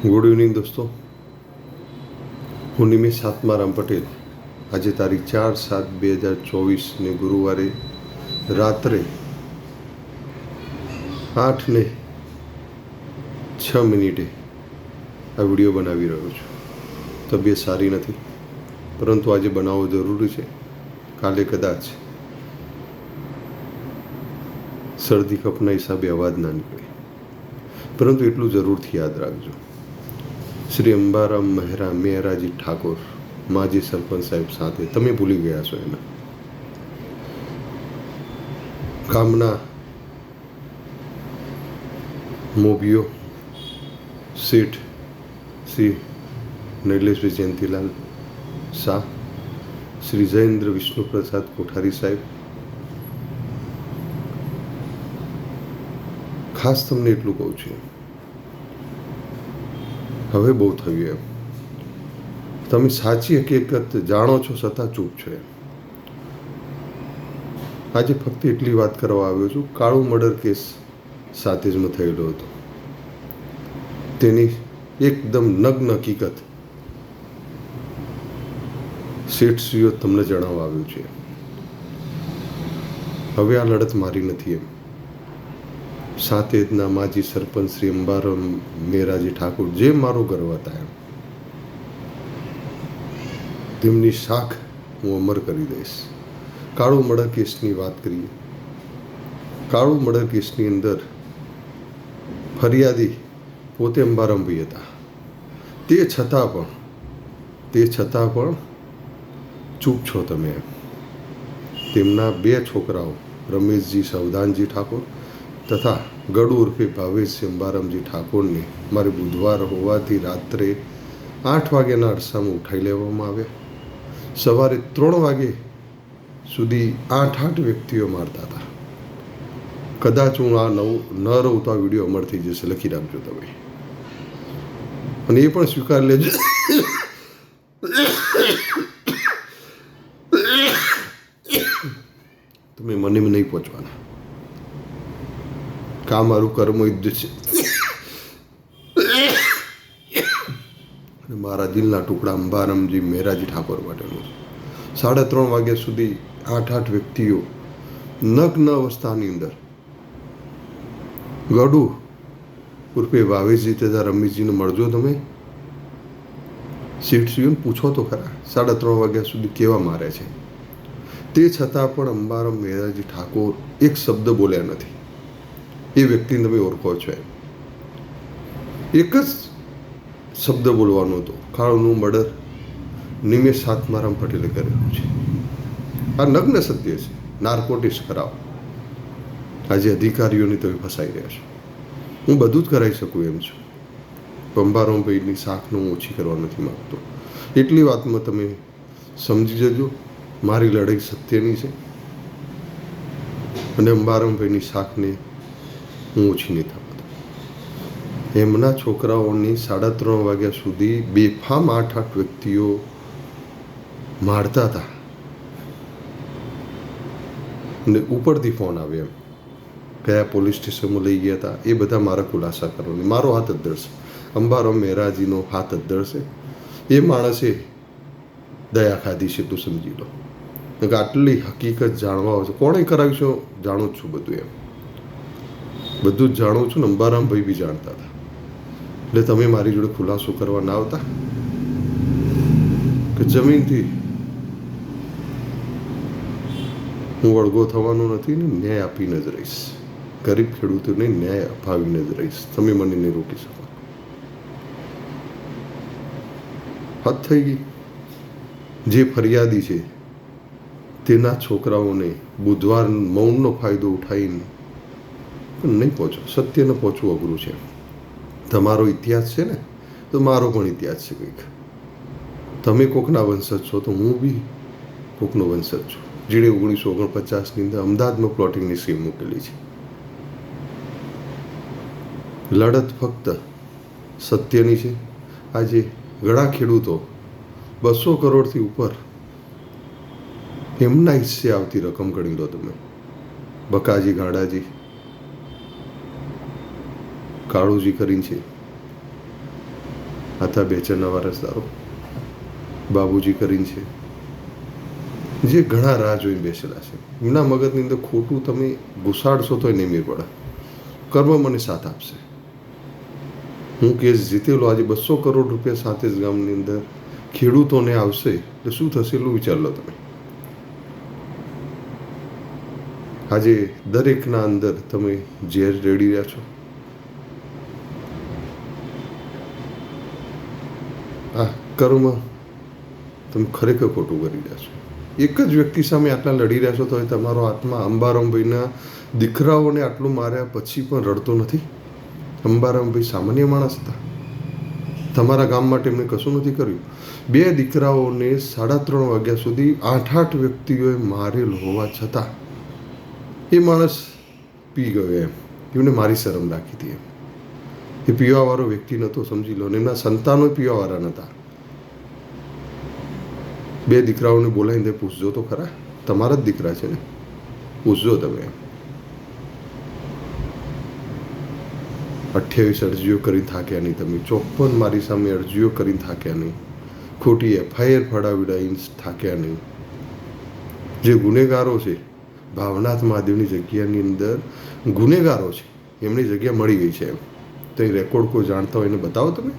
Good evening દોસ્તો. હું નિમિત સાતમા રામ પટેલ. આજે તારીખ ચાર સાત બે હજાર ચોવીસને ગુરુવારે રાત્રે આઠ ને છ મિનિટે આ વીડિયો બનાવી રહ્યો છું. તબિયત સારી નથી, પરંતુ આજે બનાવવો જરૂરી છે. કાલે કદાચ શરદી કપના હિસાબે અવાજ ના નીકળે. પરંતુ એટલું જરૂરથી યાદ રાખજો. શ્રી અંબારામ મહેરા મેહરાજી ઠાકોર, માજી સરપંચ સાહેબ સાથે. તમે ભૂલી ગયા છો એના. ગામના મોભીઓ, શેઠ શ્રી નૈલેશભાઈ જયંતિલાલ શાહ, શ્રી જયેન્દ્ર વિષ્ણુપ્રસાદ કોઠારી સાહેબ. ખાસ તમને એટલું કહું છું હવે બહુ થયું એમ. તમે સાચી હકીકત જાણો છો છતાં ચૂપ છો. એમ આજે ફક્ત એટલી વાત કરવા આવ્યો છું, કાળું મર્ડર કેસ સાથે જ મેં થયેલો હતો. તેની એકદમ નગ્ન હકીકત શેઠશ્રીઓ તમને જણાવવા આવ્યું છે. હવે આ લડત મારી નથી એમ. સાતેજના માજી સરપંચ શ્રી અંબારામ મેરાજી ઠાકોર જે મારો ગર્વ હતા એમ, તેમની શાખ હું અમર કરી દઈશ. કાળો મડર કેસની વાત કરીએ. કાળો મડર કેસની અંદર ફરિયાદી પોતે અંબારામભાઈ હતા. તે છતાં પણ, તે છતાં પણ ચૂપ છો તમે તેમના બે છોકરાઓ, રમેશજી સવદાનજી ઠાકોર તથા ગડુ ઉર્ફે ભાવેશ અંબારામજી ઠાકોરને મારે બુધવાર હોવાથી રાત્રે આઠ વાગ્યાના અરસામાં ઉઠાઈ લેવામાં આવ્યા. સવારે ત્રણ વાગે સુધી આઠ આઠ વ્યક્તિઓ મારતા હતા. કદાચ હું આ નવ ન રહું તો આ વીડિયો અમર થઈ જશે લખી રાખજો તમે. અને એ પણ સ્વીકાર લેજો. તમે મને નહીં પહોંચવાના. કા મારું કર્મ યુદ્ધ છે? મારા દિલના ટુકડા અંબારામજી મેરાજી ઠાકોર માટેનું છે. સાડા ત્રણ વાગ્યા સુધી આઠ આઠ વ્યક્તિઓ નગ્ન અવસ્થાની અંદર ગડુ ઉર્ફે ભાવેશજી તથા રમેશજીને મળજો તમે. સીટસીઓને પૂછો તો ખરા, સાડા ત્રણ વાગ્યા સુધી કેવા મારે છે? તે છતાં પણ અંબારામ મેરાજી ઠાકોર એક શબ્દ બોલ્યા નથી. એ વ્યક્તિને તમે ઓળખો છો એમ. એક જ શબ્દ બોલવાનો હતો કાળનું મર્ડર નિમેશ સાતમારામ પટેલે કરેલું છે. આ નગ્ન સત્ય છે. નાર્કોટિક્સ ખરાબ આજે અધિકારીઓને તમે ફસાઈ રહ્યા છો. હું બધું જ કરાવી શકું એમ છું. બંબારામભાઈની શાખનું હું ઓછી કરવા નથી માગતો. એટલી વાતમાં તમે સમજી જજો, મારી લડાઈ સત્યની છે. અને અંબારામભાઈની શાખને હું ઓછી નહીં થવા એમના છોકરાઓની સાડા ત્રણ વાગ્યા સુધી બેફામ આઠ આઠ વ્યક્તિઓ મારતા હતા. ને ઉપરથી ફોન આવ્યો એમ. કયા પોલીસ સ્ટેશનમાં લઈ ગયા હતા? એ બધા મારા ખુલાસા કરવાની મારો હાથ જ અંબારો અંબારામ મહેરાજીનો હાથ જ દર્શે. એ માણસે દયા ખાધી છે, તું સમજી લો. કે આટલી હકીકત જાણવા આવે છે કોણે કરાવ્યું છે? જાણું જ છું બધું એમ. બધું જ જાણું છું અંબારામભાઈ બી જાણતા હતા. એટલે તમે મારી જોડે ખુલાસો કરવા ના આવતા? કે જમીનથી હું વળગો થવાનો નથી ને ન્યાય આપીને જ રહીશ. ગરીબ ખેડૂતોને ન્યાય અપાવીને જ રહીશ. તમે મને નહીં રોકી શકો. હદ થઈ ગઈ. જે ફરિયાદી છે, તેના છોકરાઓને બુધવાર મૌનનો ફાયદો ઉઠાવીને નહીં પહોંચો. સત્યને પહોંચવું અઘરું છે. તમારો ઇતિહાસ છે ને, તો મારો પણ ઇતિહાસ છે કંઈક. તમે કોકના વંશજ છો તો હું બી કોકનો વંશજ છું. જેણે ઓગણીસો ઓગણપચાસની અંદર અમદાવાદમાં પ્લોટિંગની સ્કીમ મૂકેલી છે. લડત ફક્ત સત્યની છે. આજે ઘણા ખેડૂતો બસો કરોડથી ઉપર એમના હિસ્સે આવતી રકમ ગણી લો તમે. બકાજી, ગાડાજી કાળુજી કરીને છે. હતા બેચરના વારસદારો બાબુજી કરીને છે. જે ઘણા રાહ જોઈને બેસેલા છે. એમના મગજની અંદર ખોટું તમે ઘુસાડશો તો નહીં મેર પડે. કર્મ મને સાથ આપશે. હું કેસ જીતેલો આજે બસો કરોડ રૂપિયા સાંતેજ ગામની અંદર ખેડૂતોને આવશે એટલે શું થશે એટલું વિચાર લો તમે. આજે દરેકના અંદર તમે ઝેર રેડી રહ્યા છો આ કર્મ તમે ખરેખર ખોટું કરી રહ્યા છો. એક જ વ્યક્તિ સામે આટલા લડી રહ્યા છો તો તમારો આત્મા અંબારામભાઈના દીકરાઓને આટલું માર્યા પછી પણ રડતો નથી? અંબારામભાઈ સામાન્ય માણસ હતા. તમારા ગામ માટે એમણે કશું નથી કર્યું? બે દીકરાઓને સાડા ત્રણ વાગ્યા સુધી આઠ આઠ વ્યક્તિઓએ મારેલ હોવા છતાં એ માણસ પી ગયો એમ. એમને મારી શરમ રાખી હતી એમ. એ પીવાવાળો વ્યક્તિ નહોતો, સમજી લો. એમના સંતાનો પીવાવાળા નહોતા. બે દીકરાઓને બોલાવીને પૂછજો તો ખરા. તમારા જ દીકરા છે ને. પૂછજો તમે. અઠ્યાવીસ અરજીઓ કરી થાક્યા નહીં તમે. ચોપન મારી સામે અરજીઓ કરીને થાક્યા નહીં. ખોટી એફઆઈઆર ફડાવીડાઈને થાક્યા નહીં. જે ગુનેગારો છે, ભાવનાથ મહાદેવની જગ્યાની અંદર ગુનેગારો છે, એમની જગ્યા મળી ગઈ છે એમ. તો એ રેકોર્ડ કોઈ જાણતા હોય એને બતાવો તમે.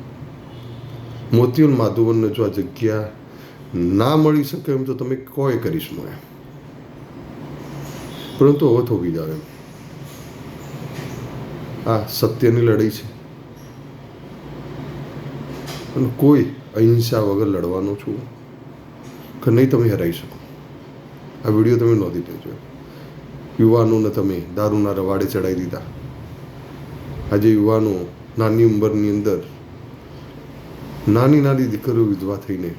મોતીલાલ માધુવનને જો આ જગ્યા ના મળી શકે એમ તો તમે કોઈ કરીશ એમ. પરંતુ હવે થોભી જાવ એમ. આ સત્યની લડાઈ છે. અને કોઈ અહિંસા વગર લડવાનો છું. કે નહીં તમે હરાઈ શકો. આ વીડિયો તમે નોંધી લેજો. યુવાનોને તમે દારૂના રવાડે ચડાવી દીધા. આજે યુવાનો નાની ઉંમરની અંદર નાની નાની દીકરીઓ વિધવા થઈને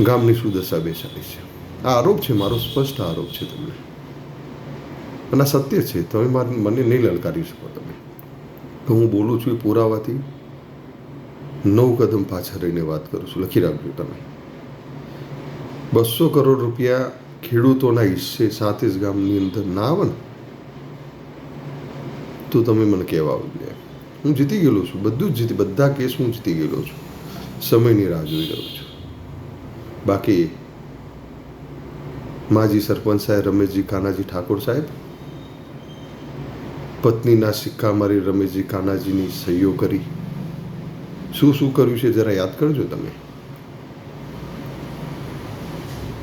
ગામની શું દશા બેસાડી છે. આ આરોપ છે, મારો સ્પષ્ટ આરોપ છે તમને. અને આ સત્ય છે, તમે મારે મને નહીં લલકારી શકો તમે. તો હું બોલું છું એ પુરાવાથી. નવ કદમ પાછળ રહીને વાત કરું છું. લખી રાખજો તમે. બસો કરોડ રૂપિયા ખેડૂતોના હિસ્સે જ ગામની અંદર ના આવે ને, તો તમે મને કહેવા આવજો હું જીતી ગયેલો છું. બધું જ જીતી બધા કેસ હું જીતી ગયેલો છું. સમયની રાહ જોઈ રહ્યો છું. બાકી માજી સરપંચ સાહેબ, રમેશજી કાનાજી ઠાકોર સાહેબ, પત્નીના સિક્કા મારી રમેશજી કાનાજીની સહીઓ કરી. શું શું કર્યું છે જરા યાદ કરજો તમે?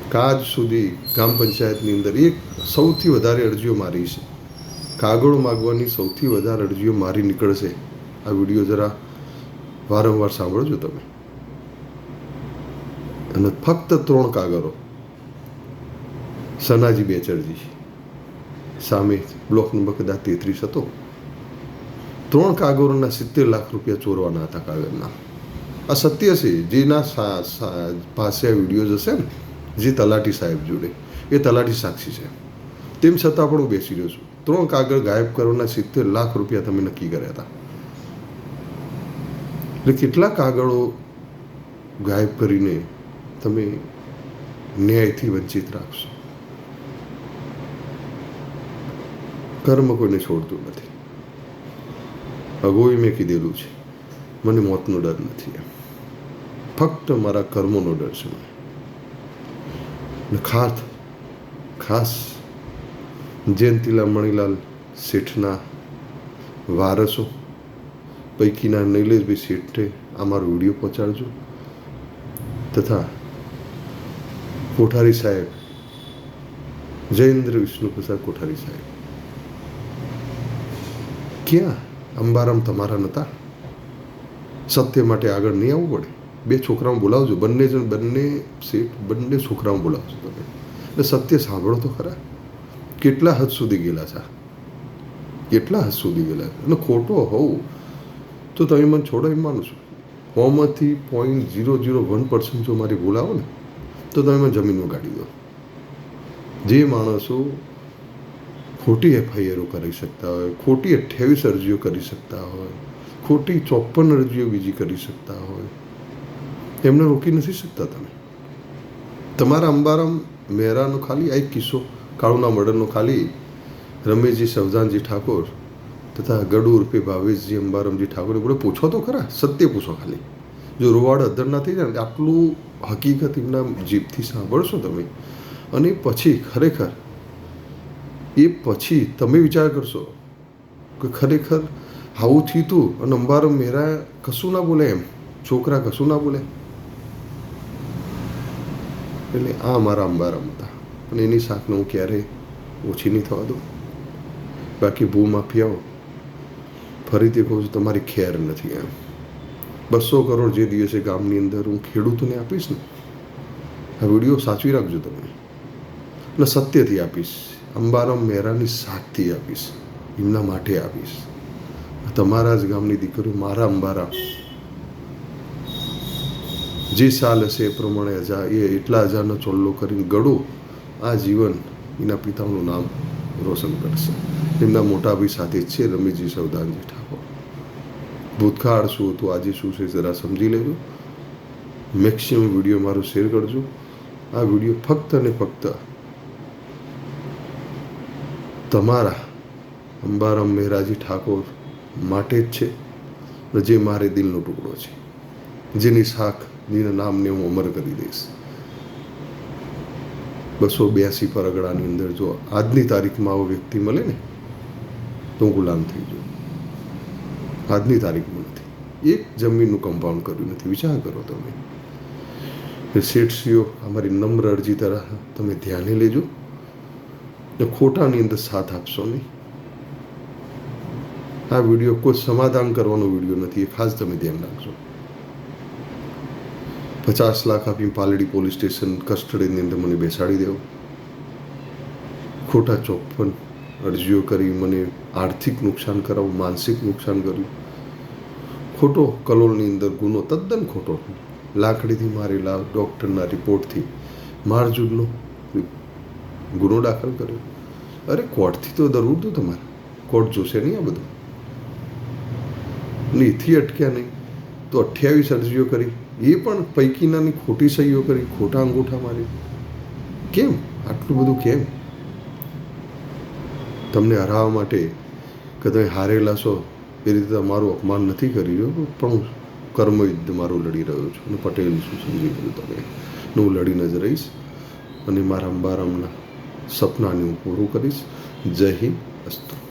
કાજ સુધી ગ્રામ પંચાયતની અંદર એક સૌથી વધારે અરજીઓ મારી છે. કાગળો માગવાની સૌથી વધારે અરજીઓ મારી નીકળશે. આ વીડિયો જરા વારંવાર સાંભળજો તમે. અને ફક્ત ત્રણ કાગળો. સનાજી બેચરજી. સામે બ્લોક નંબર કદાચ તેત્રીસ હતો. ત્રણ કાગળોના સિત્તેર લાખ રૂપિયા ચોરવાના હતા કાગળના. આ સત્ય છે, જેના પાસે આ વીડિયો હશે ને, જે તલાટી સાહેબ જોડે. એ તલાટી સાક્ષી છે. તેમ છતાં પણ હું બેસી રહ્યો છું. ત્રણ કાગળ ગાયબ કરવાના સિત્તેર લાખ રૂપિયા તમે નક્કી કર્યા હતા. એટલે કેટલા કાગળો ગાયબ કરીને તમે ન્યાયથી વંચિત રાખશો. કર્મ કોઈને છોડતું નથી. અગોઈ મેં કીધેલું છે, મને મોતનો ડર નથી ફક્ત મારા કર્મોનો ડર છે મને. ખાસ ખાસ જયંતિલા મણિલાલ શેઠના વારસો, પૈકીના નિલેશભાઈ શેઠે આ મારો વીડિયો પહોંચાડજો. તથા કોઠારી સાહેબ. જયેન્દ્ર વિષ્ણુ પ્રસાદ કોઠારી સાહેબ. ક્યાં? અંબારામ તમારા નતા? સત્ય માટે આગળ નહીં આવવું પડે? બે છોકરાઓ બોલાવજો, બંને જણ, બંને સીટ બંને છોકરાઓ બોલાવજો તમે. એટલે સત્ય સાંભળો તો ખરા. કેટલા હદ સુધી ગયેલા છે? કેટલા હદ સુધી ગયેલા છે? અને ખોટો હોઉં તો તમે મને છોડો એમ માનું છું. હોમાંથી point zero zero one percent જો મારી બોલાવો ને તો તમે જમીન જમીનમાં ગાડી દો. જે માણસો ખોટી એફઆઈઆરો કરી શકતા હોય, ખોટી અઠ્યાવીસ અરજીઓ કરી શકતા હોય, ખોટી ચોપન અરજીઓ બીજી કરી શકતા હોય, એમને રોકી નથી શકતા તમે. તમારા અંબારામ મહેરાનો ખાલી આ એક કિસ્સો, કાળુના મર્ડરનો ખાલી રમેશજી સવજાનજી ઠાકોર તથા ગડુ ઉર્ફે ભાવેશજી, અંબારામજી ઠાકોરે પૂછો તો ખરા, સત્ય પૂછો ખાલી. જો રોવાડ અધર ના થઈ જાય ને, આટલું હકીકત એમના જીભથી સાંભળશો તમે. અને પછી ખરેખર, એ પછી તમે વિચાર કરશો કે ખરેખર આવું થયું તું અને અંબારામ મેરા કશું ના બોલે એમ, છોકરા કશું ના બોલે. એટલે આ મારા અંબારામ હતા. અને એની શાકને હું ક્યારેય ઓછી નહીં થવા દઉં. બાકી ભૂ માફિયાઓ, ફરીથી કહું છું, તમારી ખેર નથી એમ. બસો કરોડ જે દિવસે ગામની અંદર હું ખેડૂતોને આપીશ ને, આ વીડિયો સાચવી રાખજો તમે. અને સત્યથી આપીશ. અંબારામ મહેરાની સાથથી આપીશ. એમના માટે આપીશ. તમારા જ ગામની દીકરીઓ મારા અંબારા જે સાલ હશે એ પ્રમાણે હજાર એ એટલા હજારનો ચોલ્લો કરીને ગળો, આ જીવન એના પિતાનું નામ રોશન કરશે. એમના મોટા ભાઈ સાથે છે રમેશજી સવદાનજી ઠાકોર. ભૂતકાળ શું હતું? આજે શું છે? જરા સમજી લેજો. મેક્સિમમ વીડિયો મારો શેર કરજો. આ વીડિયો ફક્ત અને ફક્ત તમારા અંબારામ મહેરાજી ઠાકોર માટે જ છે જે મારે દિલનો ટુકડો છે. જેની શાખ, જેના નામને હું અમર કરી દઈશ. બસો બ્યાસી પરગડાની અંદર જો આજની તારીખમાં આવો વ્યક્તિ મળે ને, તો હું ગુલામ થઈ જાઉં. આજની તારીખમાં નથી એક જમીનનું કમ્પાઉન્ડ કર્યું નથી. વિચાર કરો તમે. શેઠસીઓ અમારી નમ્ર અરજી તરફ તમે ધ્યાને લેજો. ને ખોટાની અંદર સાથ આપશો નહીં. આ વીડિયો કોઈ સમાધાન કરવાનો વીડિયો નથી. એ ખાસ તમે ધ્યાન રાખજો. પચાસ લાખ આપી પાલડી પોલીસ સ્ટેશન કસ્ટડીની અંદર મને બેસાડી દેવો. ખોટા ચોપ્પન અરજીઓ કરી, મને આર્થિક નુકસાન કરાવું, માનસિક નુકસાન કર્યું. ખોટો કલોલની અંદર ગુનો તદ્દન ખોટો લાકડીથી મારેલા ડૉક્ટરના રિપોર્ટથી મારજૂડનો ગુનો દાખલ કર્યો. અરે, કોર્ટથી તો દરવું હતું તમારે. કોર્ટ જોશે નહીં આ બધું. ને એથી અટક્યા નહીં. તો અઠ્યાવીસ અરજીઓ કરી. એ પણ પૈકીનાની ખોટી સહીઓ કરી, ખોટા અંગૂઠા મારી કેમ? આટલું બધું કેમ? તમને હરાવવા માટે કે હારેલા છો એ રીતે તમારું અપમાન નથી કરી રહ્યો, પણ હું કર્મયુદ્ધ મારું લડી રહ્યો છું અને પટેલ શું સમજી ગયું તમે? હું લડીને જ રહીશ અને મારા અંબારામના સપનાને હું પૂરું કરીશ. જય હિન્દ, અસ્તુ.